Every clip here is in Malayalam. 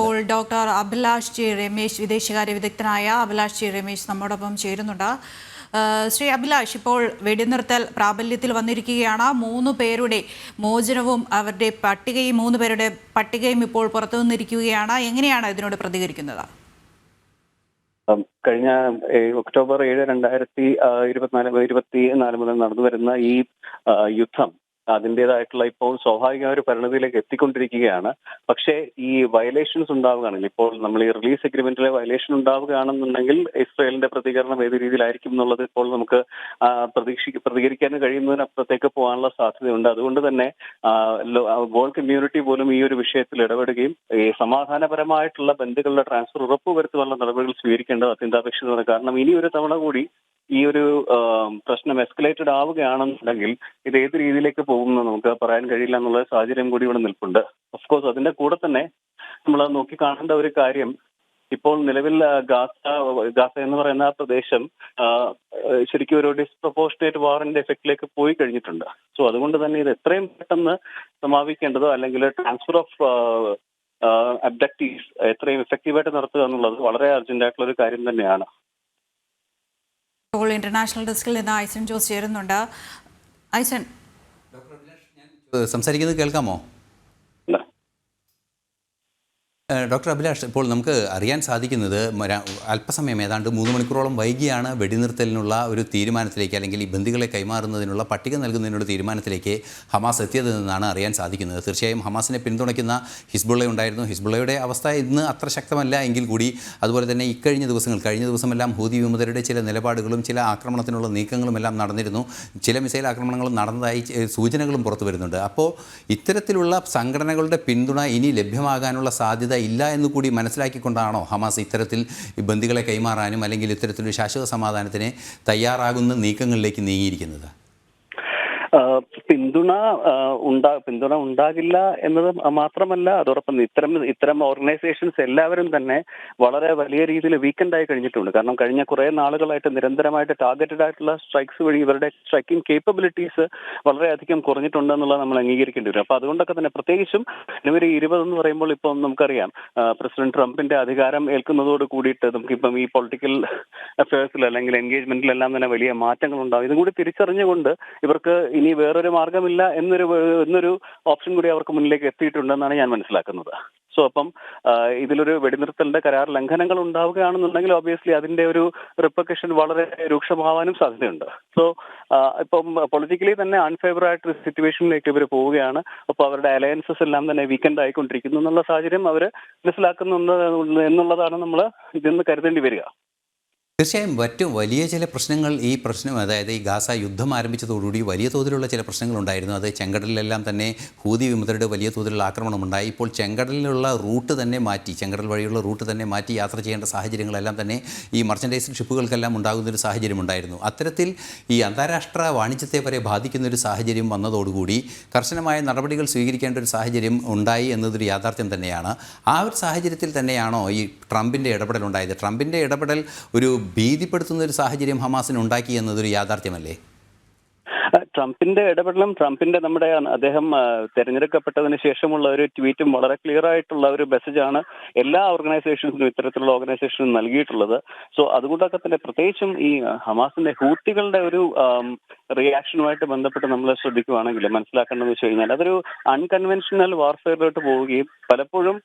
ഇപ്പോൾ ഡോക്ടർ അഭിലാഷ് ജി രമേശ് വിദേശകാര്യ വിദഗ്ധനായ അഭിലാഷ് ജി രമേശ് നമ്മോടൊപ്പം ചേരുന്നുണ്ട്. ശ്രീ അഭിലാഷ് ഇപ്പോൾ വെടിനിർത്തൽ പ്രാബല്യത്തിൽ വന്നിരിക്കുകയാണ്. മൂന്ന് പേരുടെ മോചനവും അവരുടെ പട്ടികയും മൂന്ന് പേരുടെ പട്ടികയും ഇപ്പോൾ പുറത്തു വന്നിരിക്കുകയാണ്. എങ്ങനെയാണ് ഇതിനോട് പ്രതികരിക്കുന്നത്? കഴിഞ്ഞ ഒക്ടോബർ ഏഴ് രണ്ടായിരത്തി ഇരുപത്തിനാല് ഇരുപത്തി നാല് മുതൽ നടന്നു വരുന്ന ഈ യുദ്ധം അതിന്റെതായിട്ടുള്ള ഇപ്പോൾ സ്വാഭാവികമായ ഒരു പരിണതിയിലേക്ക് എത്തിക്കൊണ്ടിരിക്കുകയാണ്. പക്ഷേ ഈ വയലേഷൻസ് ഉണ്ടാവുകയാണെങ്കിൽ ഇപ്പോൾ നമ്മൾ ഈ റിലീസ് അഗ്രിമെന്റിലെ വയലേഷൻ ഉണ്ടാവുകയാണെന്നുണ്ടെങ്കിൽ ഇസ്രയേലിന്റെ പ്രതികരണം ഏത് രീതിയിലായിരിക്കും എന്നുള്ളത് ഇപ്പോൾ നമുക്ക് പ്രതീക്ഷിക്കും പ്രതീക്ഷി പ്രതികരിക്കാൻ കഴിയുന്നതിനപ്പുറത്തേക്ക് പോകാനുള്ള സാധ്യതയുണ്ട്. അതുകൊണ്ട് തന്നെ വേൾഡ് കമ്മ്യൂണിറ്റി പോലും ഈ ഒരു വിഷയത്തിൽ ഇടപെടുകയും ഈ സമാധാനപരമായിട്ടുള്ള ബന്ധുക്കളുടെ ട്രാൻസ്ഫർ ഉറപ്പുവരുത്തുവാനുള്ള നടപടികൾ സ്വീകരിക്കേണ്ടത് അത്യന്താപേക്ഷിതമാണ്. കാരണം ഇനി ഒരു തവണ കൂടി ഈ ഒരു പ്രശ്നം എസ്കലേറ്റഡ് ആവുകയാണെന്നുണ്ടെങ്കിൽ ഇത് ഏത് രീതിയിലേക്ക് പോകുമെന്ന് നമുക്ക് പറയാൻ കഴിയില്ല എന്നുള്ള സാഹചര്യം കൂടി ഇവിടെ നിൽപ്പുണ്ട്. ഓഫ് കോഴ്സ് അതിന്റെ കൂടെ തന്നെ നമ്മൾ നോക്കി കാണേണ്ട ഒരു കാര്യം ഇപ്പോൾ നിലവിൽ ഗാസ ഗാസ എന്ന് പറയുന്ന ആ പ്രദേശം ശരിക്കും ഒരു ഡിസ്പ്രപ്പോർഷനേറ്റ് വാറിന്റെ എഫക്റ്റിലേക്ക് പോയി കഴിഞ്ഞിട്ടുണ്ട്. സോ അതുകൊണ്ട് തന്നെ ഇത് എത്രയും പെട്ടെന്ന് സമാപിക്കേണ്ടതോ അല്ലെങ്കിൽ ട്രാൻസ്ഫർ ഓഫ് അബ്ഡക്റ്റീവ്സ് എത്രയും എഫക്റ്റീവായിട്ട് നടത്തുക എന്നുള്ളത് വളരെ അർജന്റ് ആയിട്ടുള്ള ഒരു കാര്യം തന്നെയാണ്. ഇപ്പോൾ ഇന്റർനാഷണൽ ഡെസ്കിൽ നിന്ന് ഐസൻ ജോസ് ചേരുന്നുണ്ട്. ഐസൻ സംസാരിക്കുന്നത് കേൾക്കാമോ? ഡോക്ടർ അഭിലാഷ് ഇപ്പോൾ നമുക്ക് അറിയാൻ സാധിക്കുന്നത് അല്പസമയം ഏതാണ്ട് മൂന്ന് മണിക്കൂറോളം വൈകിയാണ് വെടിനിർത്തലിനുള്ള ഒരു തീരുമാനത്തിലേക്ക് അല്ലെങ്കിൽ ഈ ബന്ദികളെ കൈമാറുന്നതിനുള്ള പട്ടിക നൽകുന്നതിനുള്ള തീരുമാനത്തിലേക്ക് ഹമാസ് എത്തിയതെന്നാണ് അറിയാൻ സാധിക്കുന്നത്. തീർച്ചയായും ഹമാസിനെ പിന്തുണയ്ക്കുന്ന ഹിസ്ബുള്ള ഉണ്ടായിരുന്നു. ഹിസ്ബുള്ളയുടെ അവസ്ഥ ഇന്ന് അത്ര ശക്തമല്ല എങ്കിൽ കൂടി അതുപോലെ തന്നെ ഇക്കഴിഞ്ഞ ദിവസങ്ങൾ കഴിഞ്ഞ ദിവസമെല്ലാം ഹൂതി വിമതരുടെ ചില നിലപാടുകളും ചില ആക്രമണത്തിനുള്ള നീക്കങ്ങളും എല്ലാം നടന്നിരുന്നു. ചില മിസൈൽ ആക്രമണങ്ങളും നടന്നതായി സൂചനകളും പുറത്തു വരുന്നുണ്ട്. അപ്പോൾ ഇത്തരത്തിലുള്ള സംഘടനകളുടെ പിന്തുണ ഇനി ലഭ്യമാകാനുള്ള സാധ്യത ഇല്ല എന്ന് കൂടി മനസ്സിലാക്കിക്കൊണ്ടാണോ ഹമാസ് ഇത്തരത്തിൽ ബന്ദികളെ കൈമാറാനും അല്ലെങ്കിൽ ഇത്തരത്തിലൊരു ശാശ്വത സമാധാനത്തിന് തയ്യാറാകുന്ന നീക്കങ്ങളിലേക്ക് നീങ്ങിയിരിക്കുന്നത്? പിന്തുണ ഉണ്ടാ പിന്തുണ ഉണ്ടാകില്ല എന്നത് മാത്രമല്ല അതോടൊപ്പം ഇത്തരം ഇത്തരം ഓർഗനൈസേഷൻസ് എല്ലാവരും തന്നെ വളരെ വലിയ രീതിയിൽ വീക്കെൻഡ് ആയി കഴിഞ്ഞിട്ടുണ്ട്. കാരണം കഴിഞ്ഞ കുറെ നാളുകളായിട്ട് നിരന്തരമായിട്ട് ടാർഗറ്റഡ് ആയിട്ടുള്ള സ്ട്രൈക്സ് വഴി ഇവരുടെ സ്ട്രൈക്കിംഗ് കേപ്പബിലിറ്റീസ് വളരെയധികം കുറഞ്ഞിട്ടുണ്ട് എന്നുള്ളത് നമ്മൾ അംഗീകരിക്കേണ്ടി വരും. അപ്പൊ അതുകൊണ്ടൊക്കെ തന്നെ പ്രത്യേകിച്ചും ജനുവരി ഇരുപത് എന്ന് പറയുമ്പോൾ ഇപ്പം നമുക്കറിയാം പ്രസിഡന്റ് ട്രംപിന്റെ അധികാരം ഏൽക്കുന്നതോട് കൂടിയിട്ട് നമുക്കിപ്പം ഈ പൊളിറ്റിക്കൽ അഫയേഴ്സിൽ അല്ലെങ്കിൽ എൻഗേജ്മെന്റിലെല്ലാം തന്നെ വലിയ മാറ്റങ്ങൾ ഉണ്ടാവും ഇതും കൂടി തിരിച്ചറിഞ്ഞുകൊണ്ട് ഇവർക്ക് ഇനി വേറൊരു മാർഗമില്ല എന്നൊരു എന്നൊരു ഓപ്ഷൻ കൂടി അവർക്ക് മുന്നിലേക്ക് എത്തിയിട്ടുണ്ടെന്നാണ് ഞാൻ മനസ്സിലാക്കുന്നത്. സോ അപ്പം ഇതിലൊരു വെടിനിർത്തലിന്റെ കരാർ ലംഘനങ്ങൾ ഉണ്ടാവുകയാണെന്നുണ്ടെങ്കിൽ ഓബിയസ്ലി അതിന്റെ ഒരു റിപ്പക്കഷൻ വളരെ രൂക്ഷമാവാനും സാധ്യതയുണ്ട്. സോ ഇപ്പം പൊളിറ്റിക്കലി തന്നെ അൺഫേവർ ആയിട്ടൊരു സിറ്റുവേഷനിലേക്ക് ഇവർ പോവുകയാണ്. അപ്പോൾ അവരുടെ അലയൻസസ് എല്ലാം തന്നെ വീക്കെൻഡ് ആയിക്കൊണ്ടിരിക്കുന്നു എന്നുള്ള സാഹചര്യം അവർ മനസ്സിലാക്കുന്നുണ്ട് എന്നുള്ളതാണ് നമ്മൾ ഇതിന്ന് കരുതേണ്ടി വരിക. തീർച്ചയായും മറ്റു വലിയ ചില പ്രശ്നങ്ങൾ ഈ പ്രശ്നം അതായത് ഈ ഗാസ യുദ്ധം ആരംഭിച്ചതോടുകൂടി വലിയ തോതിലുള്ള ചില പ്രശ്നങ്ങളുണ്ടായിരുന്നു. അത് ചെങ്കടലിലെല്ലാം തന്നെ ഹൂതി വിമതരുടെ വലിയ തോതിലുള്ള ആക്രമണം ഉണ്ടായി ഇപ്പോൾ ചെങ്കടലിലുള്ള റൂട്ട് തന്നെ മാറ്റി ചെങ്കടൽ വഴിയുള്ള റൂട്ട് തന്നെ മാറ്റി യാത്ര ചെയ്യേണ്ട സാഹചര്യങ്ങളെല്ലാം തന്നെ ഈ മർച്ചൻഡൈസ് ഷിപ്പുകൾക്കെല്ലാം ഉണ്ടാകുന്നൊരു സാഹചര്യം ഉണ്ടായിരുന്നു അത്തരത്തിൽ ഈ അന്താരാഷ്ട്ര വാണിജ്യത്തെ വരെ ബാധിക്കുന്നൊരു സാഹചര്യം വന്നതോടുകൂടി കർശനമായ നടപടികൾ സ്വീകരിക്കേണ്ട ഒരു സാഹചര്യം ഉണ്ടായി എന്നതൊരു യാഥാർത്ഥ്യം തന്നെയാണ്. ആ ഒരു സാഹചര്യത്തിൽ തന്നെയാണോ ഈ ട്രംപിന്റെ ഇടപെടൽ ഉണ്ടായത് ട്രംപിന്റെ ഇടപെടൽ ഒരു ഭീതിപ്പെടുത്തുന്ന ഒരു സാഹചര്യം ഹമാസിന് ഉണ്ടാക്കി എന്നതൊരു യാഥാർത്ഥ്യമല്ലേ? ട്രംപിന്റെ ഇടപെടലും ട്രംപിന്റെ നമ്മുടെ അദ്ദേഹം തെരഞ്ഞെടുക്കപ്പെട്ടതിന് ശേഷമുള്ള ഒരു ട്വീറ്റും വളരെ ക്ലിയർ ആയിട്ടുള്ള ഒരു മെസ്സേജാണ് എല്ലാ ഓർഗനൈസേഷൻസിനും ഇത്തരത്തിലുള്ള ഓർഗനൈസേഷനും നൽകിയിട്ടുള്ളത്. സോ അതുകൊണ്ടൊക്കെ തന്നെ പ്രത്യേകിച്ചും ഈ ഹമാസിന്റെ ഹൂത്തികളുടെ ഒരു റിയാക്ഷനുമായിട്ട് ബന്ധപ്പെട്ട് നമ്മൾ ശ്രദ്ധിക്കുകയാണെങ്കിൽ മനസ്സിലാക്കേണ്ടതെന്ന് വെച്ച് കഴിഞ്ഞാൽ അതൊരു അൺകൺവെൻഷണൽ വാർഫെയറിലോട്ട് പോവുകയും പലപ്പോഴും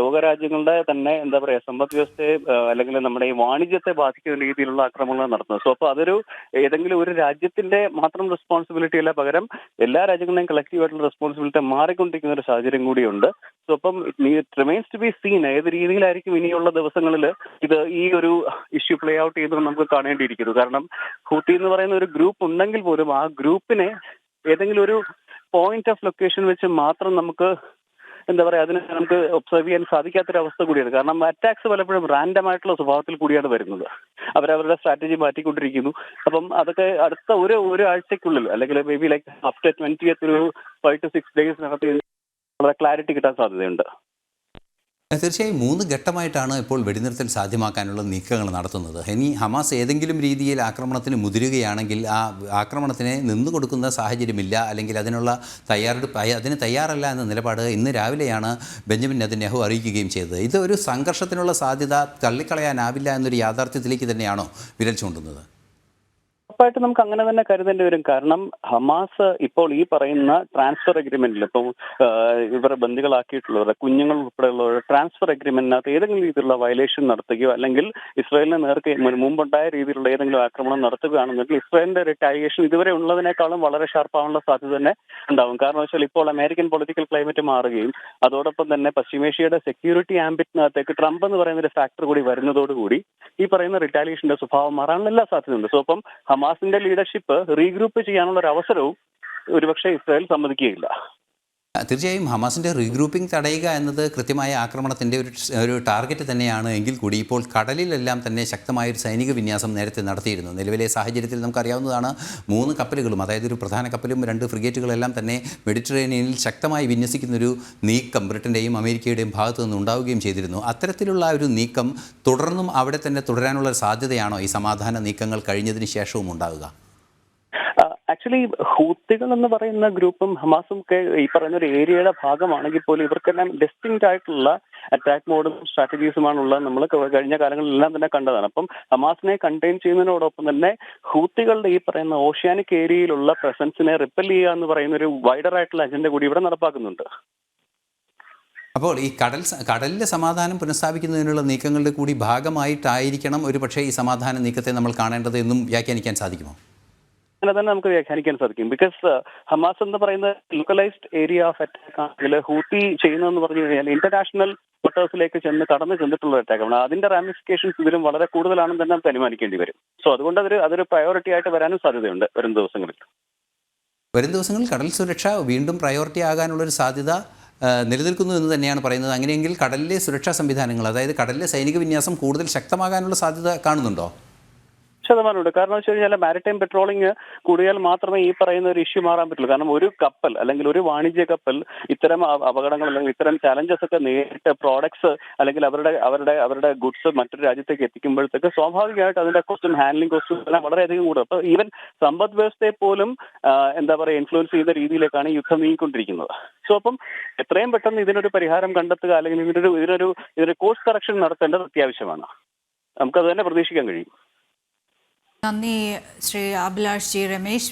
ലോകരാജ്യങ്ങളുടെ തന്നെ എന്താ പറയുക സമ്പദ് വ്യവസ്ഥയെ അല്ലെങ്കിൽ നമ്മുടെ ഈ വാണിജ്യത്തെ ബാധിക്കുന്ന രീതിയിലുള്ള ആക്രമണങ്ങൾ നടത്തുന്നത്. സോ അപ്പോൾ അതൊരു ഏതെങ്കിലും ഒരു രാജ്യത്തിന്റെ മാത്രം റെസ്പോൺസിബിലിറ്റി അല്ല. പകരം എല്ലാ രാജ്യങ്ങളുടെയും കളക്റ്റീവായിട്ടുള്ള റെസ്പോൺസിബിലിറ്റി മാറിക്കൊണ്ടിരിക്കുന്ന ഒരു സാഹചര്യം കൂടിയുണ്ട്. സോ അപ്പം റിമൈൻസ് ടു ബി സീൻ ഏത് രീതിയിലായിരിക്കും ഇനിയുള്ള ദിവസങ്ങളിൽ ഇത് ഈ ഒരു ഇഷ്യൂ പ്ലേ ഔട്ട് ചെയ്ത് നമുക്ക് കാണേണ്ടിയിരിക്കുന്നു. കാരണം ഹൂത്തി എന്ന് പറയുന്ന ഒരു ഗ്രൂപ്പ് ഉണ്ടെങ്കിൽ പോലും ആ ഗ്രൂപ്പിനെ ഏതെങ്കിലും ഒരു പോയിന്റ് ഓഫ് ലൊക്കേഷൻ വെച്ച് മാത്രം നമുക്ക് എന്താ പറയാ അതിനെ നമുക്ക് ഒബ്സർവ് ചെയ്യാൻ സാധിക്കാത്തൊരവസ്ഥ കൂടിയാണ്. കാരണം അറ്റാക്സ് പലപ്പോഴും റാൻഡം ആയിട്ടുള്ള സ്വഭാവത്തിൽ കൂടിയാണ് വരുന്നത്. അവരവരുടെ സ്ട്രാറ്റജി മാറ്റിക്കൊണ്ടിരിക്കുന്നു. അപ്പം അതൊക്കെ അടുത്ത ഒരു ഒരു ആഴ്ചക്കുള്ളിൽ അല്ലെങ്കിൽ may be like after twenty ഒരു ഫൈവ് ടു സിക്സ് ഡേയ്സിനകത്ത് ക്ലാരിറ്റി കിട്ടാൻ സാധ്യതയുണ്ട്. തീർച്ചയായും മൂന്ന് ഘട്ടമായിട്ടാണ് ഇപ്പോൾ വെടിനിർത്തൽ സാധ്യമാക്കാനുള്ള നീക്കങ്ങൾ നടത്തുന്നത്. ഇനി ഹമാസ് ഏതെങ്കിലും രീതിയിൽ ആക്രമണത്തിന് മുതിരുകയാണെങ്കിൽ ആ ആക്രമണത്തിന് നിന്നു കൊടുക്കുന്ന സാഹചര്യമില്ല. അല്ലെങ്കിൽ അതിനുള്ള തയ്യാറെടുപ്പ് അതിന് തയ്യാറല്ല എന്ന നിലപാട് ഇന്ന് രാവിലെയാണ് ബെഞ്ചമിൻ നെതന്യാഹു അറിയിക്കുകയും ചെയ്തത്. ഇത് ഒരു സംഘർഷത്തിനുള്ള സാധ്യത തള്ളിക്കളയാനാവില്ല എന്നൊരു യാഥാർത്ഥ്യത്തിലേക്ക് തന്നെയാണോ വിരൽ ചൂണ്ടുന്നത്? ഉറപ്പായിട്ടും നമുക്ക് അങ്ങനെ തന്നെ കരുതേണ്ടി വരും. കാരണം ഹമാസ് ഇപ്പോൾ ഈ പറയുന്ന ട്രാൻസ്ഫർ അഗ്രിമെന്റിൽ ഇപ്പോൾ ഇവരെ ബന്ദികളാക്കിയിട്ടുള്ളവരുടെ കുഞ്ഞുങ്ങൾ ഉൾപ്പെടെയുള്ളവരുടെ ട്രാൻസ്ഫർ അഗ്രിമെന്റിനകത്ത് ഏതെങ്കിലും രീതിയിലുള്ള വയലേഷൻ നടത്തുകയോ അല്ലെങ്കിൽ ഇസ്രായേലിനെ നേർക്ക് മുമ്പുണ്ടായ രീതിയിലുള്ള ഏതെങ്കിലും ആക്രമണം നടത്തുകയാണെന്നുണ്ടെങ്കിൽ ഇസ്രായേലിന്റെ റിട്ടാലിയേഷൻ ഇതുവരെ ഉള്ളതിനേക്കാളും വളരെ ഷാർപ്പാവാനുള്ള സാധ്യത തന്നെ ഉണ്ടാവും. കാരണം വെച്ചാൽ ഇപ്പോൾ അമേരിക്കൻ പൊളിറ്റിക്കൽ ക്ലൈമറ്റ് മാറുകയും അതോടൊപ്പം തന്നെ പശ്ചിമേഷ്യയുടെ സെക്യൂരിറ്റി ആംബിറ്റിനകത്തേക്ക് ട്രംപ് എന്ന് പറയുന്ന ഒരു ഫാക്ടർ കൂടി വരുന്നതോടുകൂടി ഈ പറയുന്ന റിട്ടാലിയേഷന്റെ സ്വഭാവം മാറാനുള്ള എല്ലാ സാധ്യതയുണ്ട്. സോ അപ്പം ഹമാസിന്റെ ലീഡർഷിപ്പ് റീഗ്രൂപ്പ് ചെയ്യാനുള്ള ഒരു അവസരവും ഒരുപക്ഷെ ഇസ്രായേൽ സമ്മതിക്കുകയില്ല. തീർച്ചയായും ഹമാസിന്റെ റീഗ്രൂപ്പിംഗ് തടയുക എന്നത് കൃത്യമായ ആക്രമണത്തിന്റെ ഒരു ഒരു ടാർഗറ്റ് തന്നെയാണ് എങ്കിൽ കൂടി ഇപ്പോൾ കടലിലെല്ലാം തന്നെ ശക്തമായ ഒരു സൈനിക വിന്യാസം നേരത്തെ നടത്തിയിരുന്നു. നിലവിലെ സാഹചര്യത്തിൽ നമുക്കറിയാവുന്നതാണ് മൂന്ന് കപ്പലുകളും അതായത് ഒരു പ്രധാന കപ്പലും രണ്ട് ഫ്രിഗേറ്റുകളെല്ലാം തന്നെ മെഡിറ്ററേനിയനിൽ ശക്തമായി വിന്യസിക്കുന്നൊരു നീക്കം ബ്രിട്ടന്റെയും അമേരിക്കയുടെയും ഭാഗത്തു നിന്ന് ഉണ്ടാവുകയും ചെയ്തിരുന്നു. അത്തരത്തിലുള്ള ഒരു നീക്കം തുടർന്നും അവിടെ തന്നെ തുടരാനുള്ള സാധ്യതയാണോ? ഈ സമാധാന നീക്കങ്ങൾ കഴിഞ്ഞതിന് ശേഷവും ഉണ്ടാവുക. ആക്ച്വലി ഹൂത്തികൾ എന്ന് പറയുന്ന ഗ്രൂപ്പും ഹമാസും ഒക്കെ ഈ പറയുന്ന ഒരു ഏരിയയുടെ ഭാഗമാണെങ്കിൽ പോലും ഇവർക്കെല്ലാം ഡിസ്റ്റിങ്റ്റ് ആയിട്ടുള്ള അറ്റാക്ക് മോഡും സ്ട്രാറ്റജീസുമാണുള്ളത് നമ്മൾ കഴിഞ്ഞ കാലങ്ങളിലെല്ലാം തന്നെ കണ്ടതാണ്. അപ്പം ഹമാസിനെ കണ്ടെയ്ൻ ചെയ്യുന്നതിനോടൊപ്പം തന്നെ ഹൂത്തികളുടെ ഈ പറയുന്ന ഓഷ്യാനിക് ഏരിയയിലുള്ള പ്രസൻസിനെ റിപ്പൽ ചെയ്യുക എന്ന് പറയുന്ന ഒരു വൈഡർ ആയിട്ടുള്ള അജണ്ട കൂടി ഇവിടെ നടപ്പാക്കുന്നുണ്ട്. അപ്പോൾ ഈ കടൽ കടലിലെ സമാധാനം പുനഃസ്ഥാപിക്കുന്നതിനുള്ള നീക്കങ്ങളുടെ കൂടി ഭാഗമായിട്ടായിരിക്കണം ഒരു പക്ഷേ ഈ സമാധാന നീക്കത്തെ നമ്മൾ കാണേണ്ടത് എന്നും വ്യാഖ്യാനിക്കാൻ സാധിക്കുമോ? അങ്ങനെ തന്നെ നമുക്ക് വ്യാഖ്യാനിക്കാൻ സാധിക്കും. ബിക്കോസ് ഹമാസ് എന്ന് പറയുന്ന ലോക്കലൈസ്ഡ് ഏരിയ ഓഫ് അറ്റാക്ക് ആണെങ്കിൽ ഹൂത്തി ചെയ്യുന്നതെന്ന് പറഞ്ഞു കഴിഞ്ഞാൽ ഇന്റർനാഷണൽ ക്വാർട്ടേഴ്സിലേക്ക് ചെന്ന് കടന്നു ചെന്നിട്ടുള്ള അറ്റാക്കാണ് അതിന്റെ റാമിഫിക്കേഷൻസ് ഇതിലും വളരെ കൂടുതലാണെന്ന് തന്നെ നമുക്ക് അനുമാനിക്കേണ്ടി വരും. സോ അതുകൊണ്ട് അതൊരു അതൊരു പ്രയോറിറ്റി ആയിട്ട് വരാനും സാധ്യതയുണ്ട് വരും ദിവസങ്ങളിൽ. വരും ദിവസങ്ങളിൽ കടൽ സുരക്ഷ വീണ്ടും പ്രയോറിറ്റി ആകാനുള്ളൊരു സാധ്യത നിലനിൽക്കുന്നു എന്ന് തന്നെയാണ് പറയുന്നത്. അങ്ങനെയെങ്കിൽ കടലിലെ സുരക്ഷാ സംവിധാനങ്ങൾ അതായത് കടലിലെ സൈനിക വിന്യാസം കൂടുതൽ ശക്തമാകാനുള്ള സാധ്യത കാണുന്നുണ്ടോ? ശതമാനമുണ്ട്. കാരണം വെച്ച് കഴിഞ്ഞാൽ മാരിടൈം പെട്രോളിംഗ് കൂടിയാൽ മാത്രമേ ഈ പറയുന്ന ഒരു ഇഷ്യൂ മാറാൻ പറ്റുള്ളൂ. കാരണം ഒരു കപ്പൽ അല്ലെങ്കിൽ ഒരു വാണിജ്യ കപ്പൽ ഇത്തരം അപകടങ്ങൾ അല്ലെങ്കിൽ ഇത്തരം ചലഞ്ചസ് ഒക്കെ നേരിട്ട് പ്രോഡക്ട്സ് അല്ലെങ്കിൽ അവരുടെ അവരുടെ അവരുടെ ഗുഡ്സ് മറ്റൊരു രാജ്യത്തേക്ക് എത്തിക്കുമ്പോഴത്തേക്ക് സ്വാഭാവികമായിട്ട് അതിന്റെ കോസ്റ്റും ഹാൻഡ്ലിംഗ് കോസ്റ്റും എല്ലാം വളരെയധികം കൂടും. അപ്പൊ ഈവൻ സമ്പദ് വ്യവസ്ഥയെ പോലും എന്താ പറയുക ഇൻഫ്ലുവൻസ് ചെയ്യുന്ന രീതിയിലേക്കാണ് യുദ്ധം നീങ്ങിക്കൊണ്ടിരിക്കുന്നത്. സോ അപ്പം എത്രയും പെട്ടെന്ന് ഇതിനൊരു പരിഹാരം കണ്ടെത്തുക അല്ലെങ്കിൽ ഇതിനൊരു ഇതിനൊരു ഇതിനൊരു കോഴ്സ് കറക്ഷൻ നടത്തേണ്ടത് അത്യാവശ്യമാണ്. നമുക്കത് തന്നെ പ്രതീക്ഷിക്കാൻ കഴിയും. നന്ദി ശ്രീ അഭിലാഷ് ജി രമേശ്.